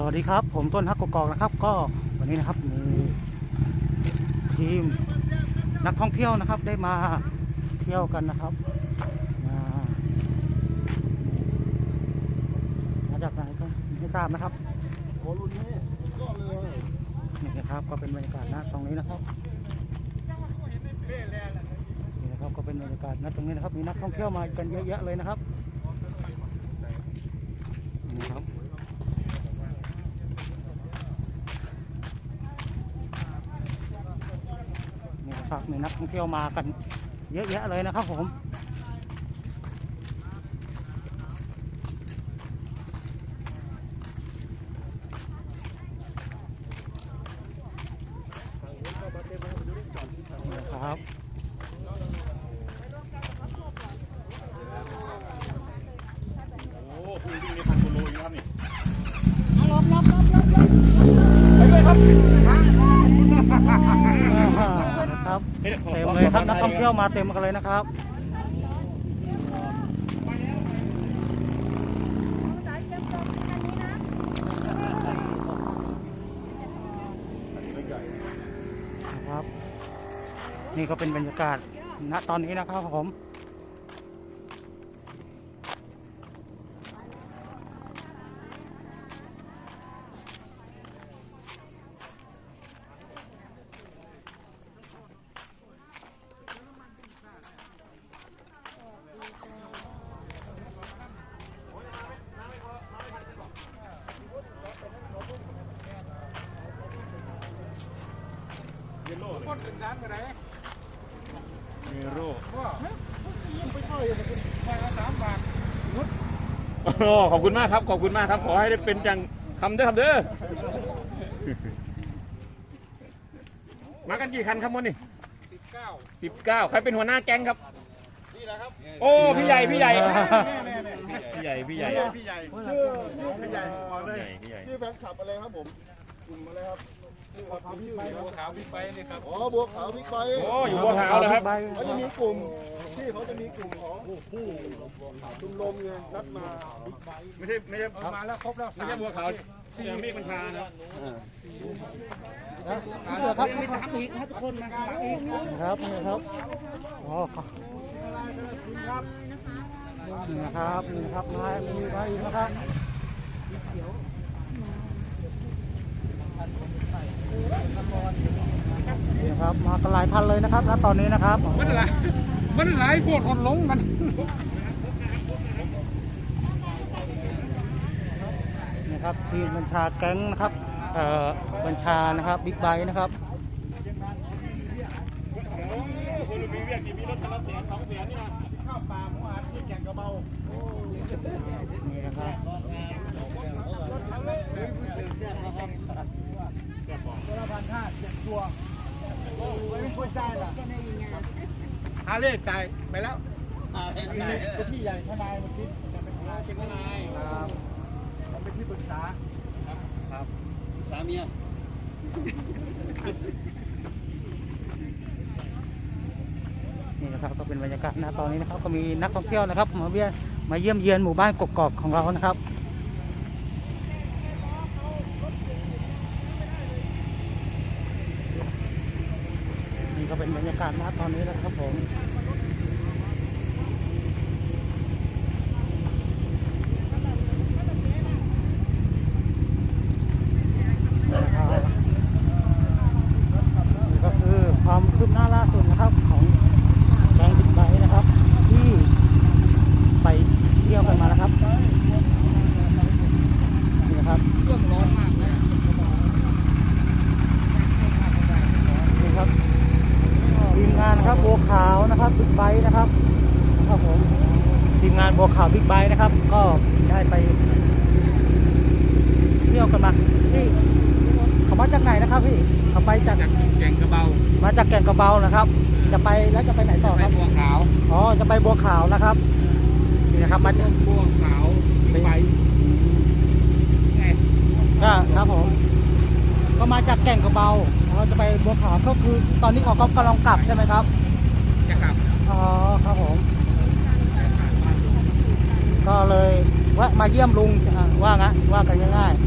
สวัสดีครับ ผมต้นฮักกกอกนะครับ ก็วันนี้นะครับมีทีมนักท่องเที่ยวนะครับ ได้มาเที่ยวกันนะครับมามาจากไหนก็ไม่ทราบนะครับโอ้รุ่นนี้ก็เลยนี่นะครับก็เป็นบรรยากาศณตรงนี้นะครับนี่นะครับก็เป็นบรรยากาศณตรงนี้นะครับ มีนักท่องเที่ยวมากันเยอะแยะเลยนะครับนี่ครับ นี่นะครับมีนักท่องเที่ยวมากันเยอะแยะเลยนะครับผมครับโอ้คุณวิ่งในพันกิโลอยู่ครับนี่ นะครับเต็มเลยครับนักท่องเที่ยวมาเต็มกันเลยนะครับนะครับนี่ก็เป็นบรรยากาศณตอนนี้นะครับผม มีโร่ไโอ้ขอบคุณมากครับ ขอบคุณมากครับ ขอให้ได้เป็นจังคำเด้อคำเด้อ มากันกี่คันครับมดนี่สิบเก้าสิบเก้าใครเป็นหัวหน้าแก๊งครับนี่แหละครับ โอ้ พี่ใหญ่ พี่ใหญ่ พี่ใหญ่ พี่ใหญ่พี่ใหญ่ชื่อชื่อพี่ใหญ่บอกเลยพี่ใหญ่ชื่อแฟนคลับอะไรครับผมกลุ่มอะไรครับ ชื่อเขาทำชื่ออะไรครับขาวบิ๊กไบค์นี่ครับอ๋อบัวขาวบิ๊กไบค์โอ้อยู่บัวขาวแล้วครับเขาจะมีกลุ่มที่เขาจะมีกลุ่มของชุมลมไงนัดมาไม่ใช่ไม่ใช่เอามาแล้วครบแล้วไม่ใช่บัวขาวเสียงเมฆบัญชานะครับนี่ครับนี่นะครับอ๋อครับนี่นะครับนี่นะครับมามีมาอีกนะครับ นี่ครับมากันหลายพันเลยนะครับณตอนนี้นะครับ มันหลายมันหลายพวกคนหลงมันนี่ครับทีมบัญชาแก๊งนะครับเอ่อบัญชานะครับบิ๊กไบค์นะครับคุณมีเวียกมีรถคันละแสนสองแสนนี่นะข้าวปลาหมูอาที่แข่งกระเบานี่นะครับ ตัวละพันห้าเจ็ด ตัวไม่ควรจ่ายล่ะฮาเล่จ่ายไปแล้วเป็นพี่ใหญ่ทนายเมื่อกี้จะเป็นทนายเป็นทนายครับมันเป็นที่ปรึกษาสามีนี่นะครับก็เป็นบรรยากาศณตอนนี้นะครับก็มีนักท่องเที่ยวนะครับมาเวียนมาเยี่ยมเยียนหมู่บ้านกกอกของเรานะครับ ก็เป็นบรรยากาศณตอนนี้นะครับผมนะครับนี่ก็คือความคืบหน้าล่าสุดนะครับของแกงบิ๊กไบค์นะครับ ที่ไปเที่ยวกันมานะครับนี่นะครับ เครื่องร้อนมากเลย นี่ครับทีมงา นนะครับบัวขาวนะครับบิ๊กไบค์นะครับครับผมทีมงานบัวขาวบิ๊กไบค์นะครับ ก็ได้ไปเที่ยวกันมาที่เขามาจากไหนนะครับพี่เขาไปจากจากแก่งกระเบา มาจากแก่งกระเบานะครับ จะไปแล้วจะไปไหนต่อไปครับบัวขาวอ๋อจะไปบัวขาวนะครับนี่นะครับมาจากบัวขาวบิ๊กไบค์ไงก็ครับผม ก็มาจากแก่งกระเบา เราจะไปบัวขาวก็คือ ตอนนี้เขาก็กำลังกลับใช่ไหมครับ จะกลับอ๋อครับผม ก็เลยว่ามาเยี่ยมลุงว่างะว่ากันง่ายๆ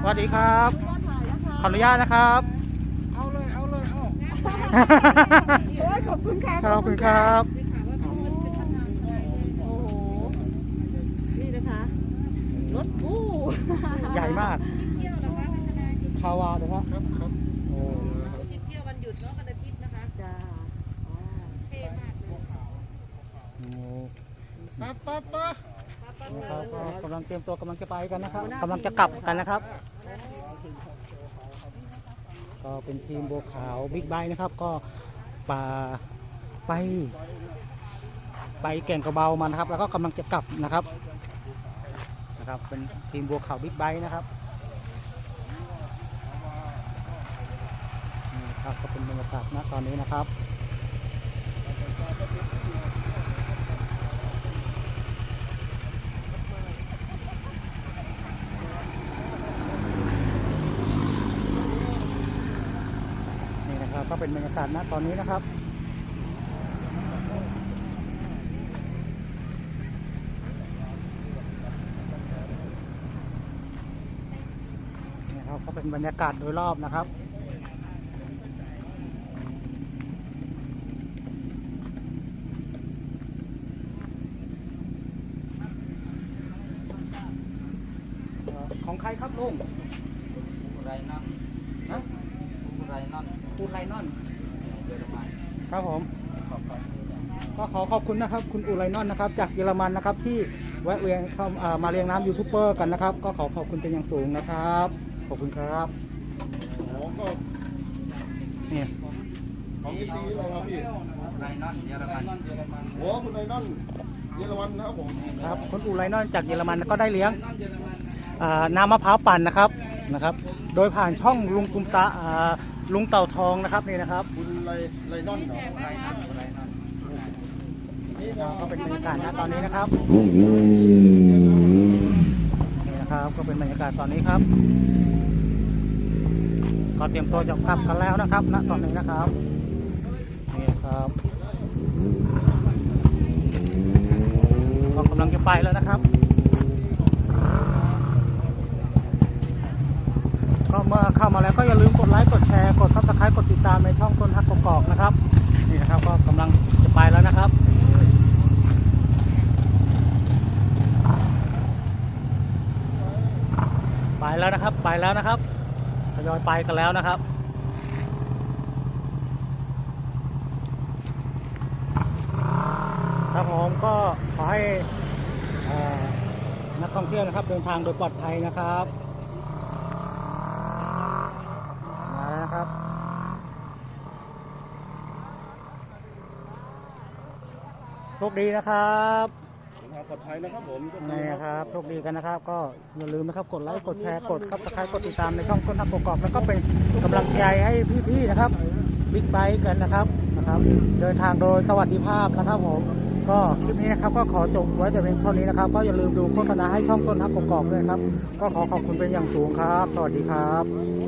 สวัสดีครับ ขออนุญาตนะครับ โอ้ยขอบคุณค่ะขอบคุณครับ โอ้โห นี่นะคะ รถกู้ใหญ่มากคาวาเลยครับครับครับโอ้เที่ยววันหยุดเนาะวันอาทิตย์นะคะจ้าอ๋อเท่มากเลยโหปั๊บปั๊บปั๊บครับก็กำลังเตรียมตัวกำลังจะไปกันนะครับกำลังจะกลับกันนะครับ ก็เป็นทีมบัวขาวบิ๊กไบค์นะครับ ก็ป่าไป ไปแก่งกระเบามานะครับ แล้วก็กำลังจะกลับนะครับนะครับ เป็นทีมบัวขาวบิ๊กไบค์นะครับนี่ครับก็เป็นบรรยากาศณตอนนี้นะครับ นี่นะครับก็ เป็นบรรยากาศณตอนนี้นะครับนี่ครับก็เป็นบรรยากาศโดยรอบนะครับของใครครับลุงไรนั่นฮะ นั่นคุณไลนอนครับผม ก็ขอขอบคุณนะครับ คุณอุไรนอนนะครับ จากเยอรมันนะครับ ที่แวะเวียนเข้าเอ่อมาเรียงน้ำยูทูบเบอร์กันนะครับ ก็ขอขอบคุณเป็นอย่างสูงนะครับ ขอบคุณครับโอ้ก็นี่ของที่ซีเราครับพี่ไรนั่นเยอรมันโอ้คุณไนนอนเยอรมันนะครับผมครับคุณอุไรนอนจากเยอรมันก็ได้เลี้ยงอ่าน้ำมะพร้าวปั่นนะครับนะครับ โดยผ่านช่องลุงตุมตาอ่า ลุงเต่าทองนะครับนี่นะครับคุณไรไรนอนเหรอไรนั่นไรนั่นนี่ก็ก็เป็นบรรยากาศณตอนนี้นะครับนี่นะครับก็เป็นบรรยากาศตอนนี้ครับก็เตรียมตัวจะกลับกันแล้วนะครับณตอนนี้นะครับนี่ครับก็กำลังจะไปแล้วนะครับ ก็เมื่อเข้ามาแล้วก็อย่าลืมกดไลค์กดแชร์กดซับสไครต์กดติดตามในช่องต้นฮักกอกนะครับนี่นะครับก็กำลังจะไปแล้วนะครับไปแล้วนะครับไปแล้วนะครับทยอยไปกันแล้วนะครับครับผมก็ขอให้นักท่องเที่ยวนะครับเดินทางโดยปลอดภัยนะครับมาแล้ว นะครับ โชคดีนะครับปลอดภัยนะครับผมนี่นะครับโชคดีกันนะครับ ก็อย่าลืมนะครับกดไลค์กดแชร์กดซับสไครต์กดติดตามในช่องคนทักกอกๆแล้วก็เป็นกำลังใจให้พี่ๆนะครับบิ๊กไบค์กันนะครับนะครับ เดินทางโดยสวัสดิภาพนะครับผมก็คลิปนี้นะครับก็ขอจบไว้แต่เพียงเท่านี้นะครับ ก็อย่าลืมดูโฆษณาให้ช่องต้นทักกอกๆด้วยนะครับ ก็ขอขอบคุณเป็นอย่างสูงครับ สวัสดีครับ